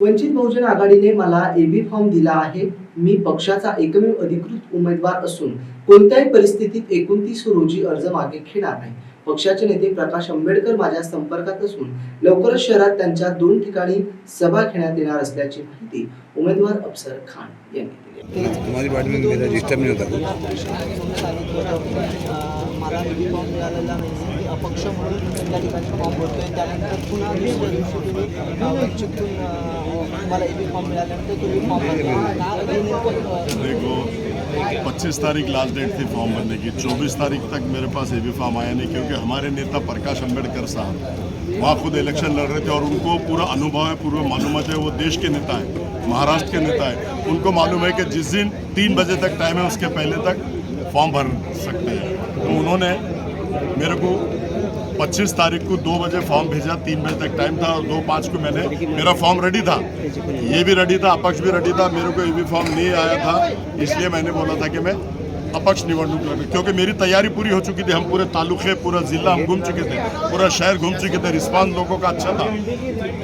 वंचित बहुजन आघाडीने मला AB form दिला आहे. मी पक्षाचा एकमेव अधिकृत उमेदवार असून कोणत्याही परिस्थितीत एकोणतीस रोजी अर्ज मागे घेणार नाही. पक्षाचे नेते प्रकाश आंबेडकर माझ्या संपर्कात असून लवकरच शहरात त्यांच्या दोन ठिकाणी सभा घेण्यात येणार असल्याची माहिती उमेदवार अफसर खान यांनी दिली. तुम्हारी पार्टी में मेरा रजिस्टर नहीं होता मला एबी फॉर्म मिळालेला नाही. मी अपक्ष म्हणून त्या ठिकाणी फॉर्म भरतोय. त्यानंतर पुन्हा दुसऱ्या दिवशी तुम्ही अ, वंचितून मला फॉर्म मिळाल्यानंतर तुम्ही फॉर्म भरला हे देखो 25 तारीख लास्ट डेट थी फॉर्म भरने की। 24 तारीख तक मेरे पास ए बी फॉर्म आया नहीं क्योंकि हमारे नेता प्रकाश अंबेडकर साहब वहाँ खुद इलेक्शन लड़ रहे थे और उनको पूरा अनुभव है पूरा मालूमत है वो देश के नेता है महाराष्ट्र के नेता है। उनको मालूम है कि जिस दिन तीन बजे तक टाइम है उसके पहले तक फॉर्म भर सकते हैं। तो उन्होंने मेरे को 25 तारीख को दो बजे फॉर्म भेजा, तीन बजे तक टाइम था और दो पाँच को मैंने। मेरा फॉर्म रेडी था। ये भी रेडी था, अपक्ष भी रेडी था, मेरे को ये भी फॉर्म नहीं आया था, इसलिए मैंने बोला था कि मैं अपक्ष निवडणूक लड़, क्योंकि मेरी तैयारी पूरी हो चुकी थी। हम पूरे तालुके, पूरा जिला, हम घूम चुके थे, पूरा शहर घूम चुके थे, रिस्पांस लोगों का अच्छा था।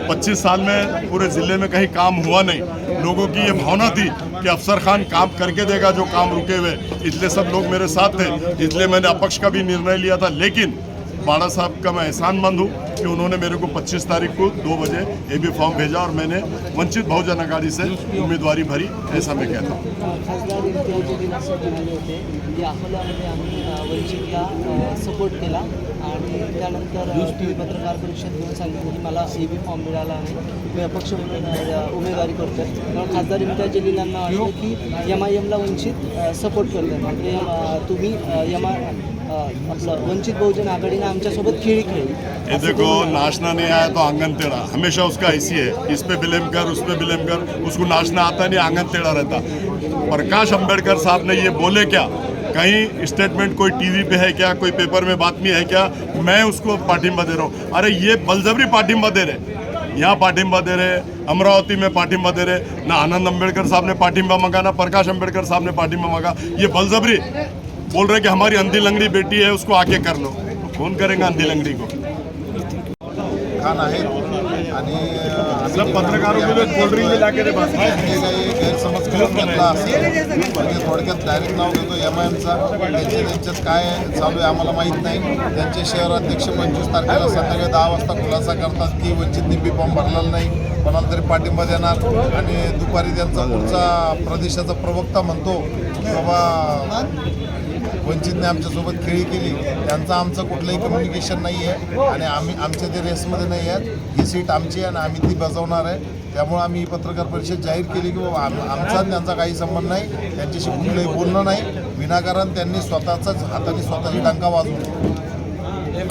25 साल में पूरे ज़िले में कहीं काम हुआ नहीं। लोगों की ये भावना थी कि अफसर खान काम करके देगा, जो काम रुके हुए। इसलिए सब लोग मेरे साथ थे, इसलिए मैंने अपक्ष का भी निर्णय लिया था। लेकिन बाड़ा साहब का मैं एहसानमंद हूँ कि उन्होंने मेरे को 25 तारीख को दो बजे ए बी फॉर्म भेजा और मैंने वंचित बहुजन आघाड़ी से उम्मीदवारी भरी ऐसा मैं कहता हूँ। सपोर्ट केला. पत्रकार परिषद खासदार वंचित सपोर्ट म्हणजे अ, तुम्ही आपलं वंचित बहुजन आघाडीने आमच्यासोबत खेळी खेळली. ये देखो नाचना नहीं आया तो आँगन टेढ़ा। हमेशा उसका ऐसी है इस पे ब्लेम कर उस पे ब्लेम कर उसको नाचना आता नहीं आँगन टेढ़ा रहता। प्रकाश अंबेडकर साहब ने ये बोले क्या? कहीं स्टेटमेंट कोई टीवी पे है क्या? कोई पेपर में बातमी है क्या? मैं उसको पाठिंबा दे रहा हूँ। अरे ये बलजबरी पाठिंबा दे रहे यहाँ पाठिंबा दे रहे अमरावती में पाठिंबा दे रहे ना आनंद अंबेडकर साहब ने पाठिंबा मांगा ना प्रकाश अंबेडकर साहब ने पाठिंबा मांगा। ये बलजबरी बोल रहे कि हमारी अंधी लंगड़ी बेटी है उसको आके कर लो। कौन करेगा अंधी लंगड़ी को? खान आहेत आणि सब पत्रकारों के लिए कोल्ड ड्रिंक मिला के गैरसमज करून घेतला असेल म्हणजे थोडक्यात डायरेक्ट नाव घेतो एम आय एमचा त्यांच्या त्यांच्यात काय चालू आहे आम्हाला माहीत नाही. त्यांचे शहर अध्यक्ष पंचवीस तारखेला संध्याकाळी दहा वाजता खुलासा करतात की वंचित निंबी फॉर्म भरलेला नाही. कोणाला तरी पाठिंबा देणार. आणि दुपारी त्यांचा पुढचा प्रदेशाचा प्रवक्ता म्हणतो की बाबा वंचितने आमच्यासोबत खेळी केली. त्यांचं आमचं कुठलंही कम्युनिकेशन नाही आहे आणि आम्ही आमच्या ते रेसमध्ये नाही आहेत. ही सीट आमची आहे आणि आम्ही ती बजावणार आहे. त्यामुळे आम्ही ही पत्रकार परिषद जाहीर केली की बाबा आम आमचा त्यांचा काही संबंध नाही. त्यांच्याशी कुठलंही बोलणं नाही. विनाकारण त्यांनी स्वतःचाच हाताने स्वतःची डांका वाजवली.